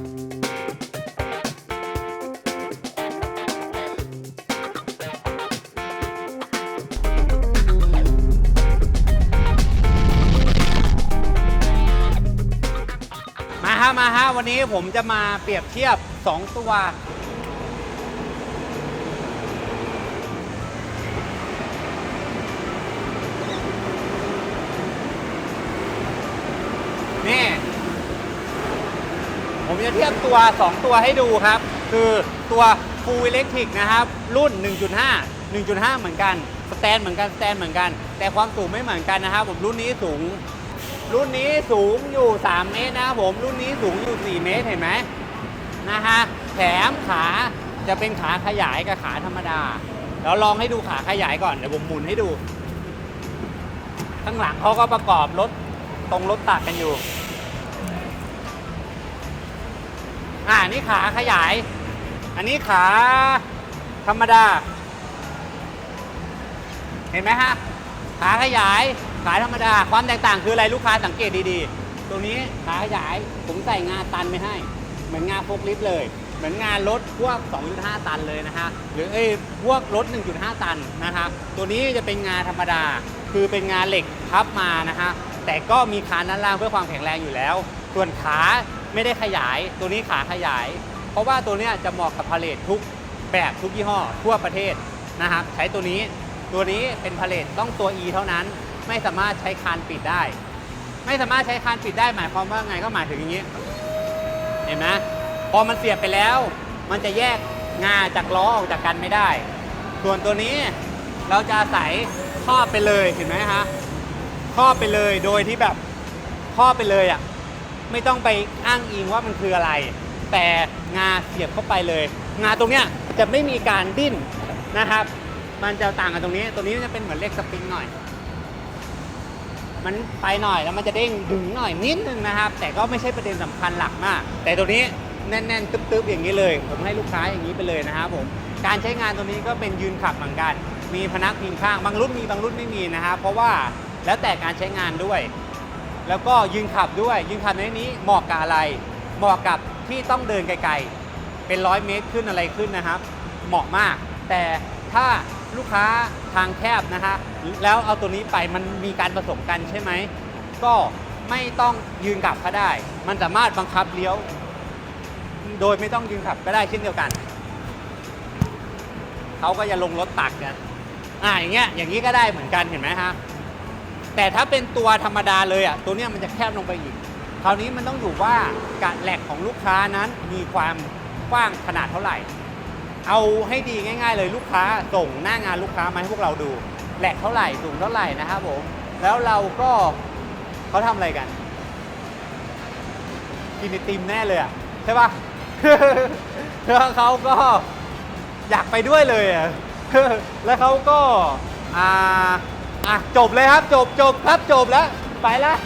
มาฮะมาฮะวันนี้ผมจะมาเปรียบเทียบ 2 ตัว ผมจะเทียบตัว 2 ตัวให้ดูครับ คือตัว Full Electric นะครับ รุ่น 1.5 1.5 เหมือนกัน สแตนเหมือนกัน สแตนเหมือนกัน แต่ความสูงไม่เหมือนกันนะครับ ผมรุ่นนี้สูง รุ่นนี้สูงอยู่ 3 เมตรนะครับผม รุ่นนี้สูงอยู่ 4 เมตร เห็นไหมนะฮะ แถมขาจะเป็นขาขยายกับขาธรรมดาเราลองให้ดูขาขยายก่อน เดี๋ยวผมหมุนให้ดู ข้างหลังเขาก็ประกอบรถตรงรถตักกันอยู่ อ่านี่ขาขยาย อันนี้ขาธรรมดา เห็นไหมฮะ ขาขยาย ขาธรรมดา ความแตกต่างคืออะไรลูกค้าสังเกตดีๆ ตรงนี้ขาขยาย ผมใส่งาตันไม่ให้ เหมือนงาโฟกลิฟต์เลย เหมือนงานรถพวก 2.5 ตันเลยนะฮะ หรือเอ้ยพวกรถ 1.5 ตันนะครับตัวนี้จะเป็นงาธรรมดา คือเป็นงาเหล็กพับมานะฮะ แต่ก็มีคานด้านล่างเพื่อความแข็งแรงอยู่แล้ว ส่วนขาไม่ได้ขยาย ตัวนี้ขาขยาย เพราะว่าตัวเนี้ยจะเหมาะกับพาเลททุกแบบทุกยี่ห้อทั่วประเทศนะครับ ใช้ตัวนี้ ตัวนี้เป็นพาเลทต้องตัว E เท่านั้น ไม่สามารถใช้คานปิดได้ ไม่สามารถใช้คานปิดได้หมายความว่าไงก็หมายถึงอย่างนี้ เห็นไหมพอมันเสียบไปแล้ว มันจะแยกงาจากล้อออกจากกันไม่ได้ ส่วนตัวนี้เราจะใส่ครอบไปเลยเห็นไหมฮะครอบไปเลยโดยที่แบบครอบไปเลยอะ ไม่ต้องไปอ้างอิงว่ามันคืออะไร แต่งาเสียบเข้าไปเลย งาตรงเนี้ยจะไม่มีการดิ้นนะครับ มันจะต่างกันตรงนี้ ตัวนี้จะเป็นเหมือนเลขสปริงหน่อย มันไปหน่อยแล้วมันจะเด้งดึงหน่อยนิดนึงนะครับ แต่ก็ไม่ใช่ประเด็นสำคัญหลักมาก แต่ตัวนี้แน่นๆ ตึ๊บๆอย่างนี้เลย ผมให้ลูกค้าอย่างนี้ไปเลยนะครับผมการใช้งานตัวนี้ก็เป็นยืนขับเหมือนกัน มีพนักพิงข้าง บางรุ่นมีบางรุ่นไม่มีนะครับเพราะว่าแล้วแต่การใช้งานด้วย แล้วก็ยืนขับด้วย ยืนขับในนี้เหมาะกับอะไร เหมาะกับที่ต้องเดินไกลๆ เป็นร้อยเมตรขึ้นอะไรขึ้นนะครับ เหมาะมาก แต่ถ้าลูกค้าทางแคบนะฮะ แล้วเอาตัวนี้ไปมันมีการผสมกันใช่ไหม ก็ไม่ต้องยืนกลับก็ได้ มันสามารถบังคับเลี้ยว โดยไม่ต้องยืนขับก็ได้เช่นเดียวกันเขาก็จะลงรถตักกันอ่าอย่างเงี้ย อย่างนี้ก็ได้เหมือนกันเห็นไหมฮะ แต่ถ้าเป็นตัวธรรมดาเลยอะตัวเนี้ยมันจะแคบลงไปอีก คราวนี้มันต้องอยู่ว่ากะแหลกของลูกค้านั้นมีความกว้างขนาดเท่าไหร่ เอาให้ดีง่าย ๆ เลยลูกค้าส่งหน้างานลูกค้ามาให้พวกเราดูแหลกเท่าไหร่สูงเท่าไหร่นะครับผมแล้วเราก็เขาทำอะไรกัน กินไอติมแน่เลยอะใช่ปะแล้วเขาก็อยากไปด้วยเลยอะแล้วเขาก็อ่า อะจบเลยครับจบจบครับจบแล้ว ไปแล้ว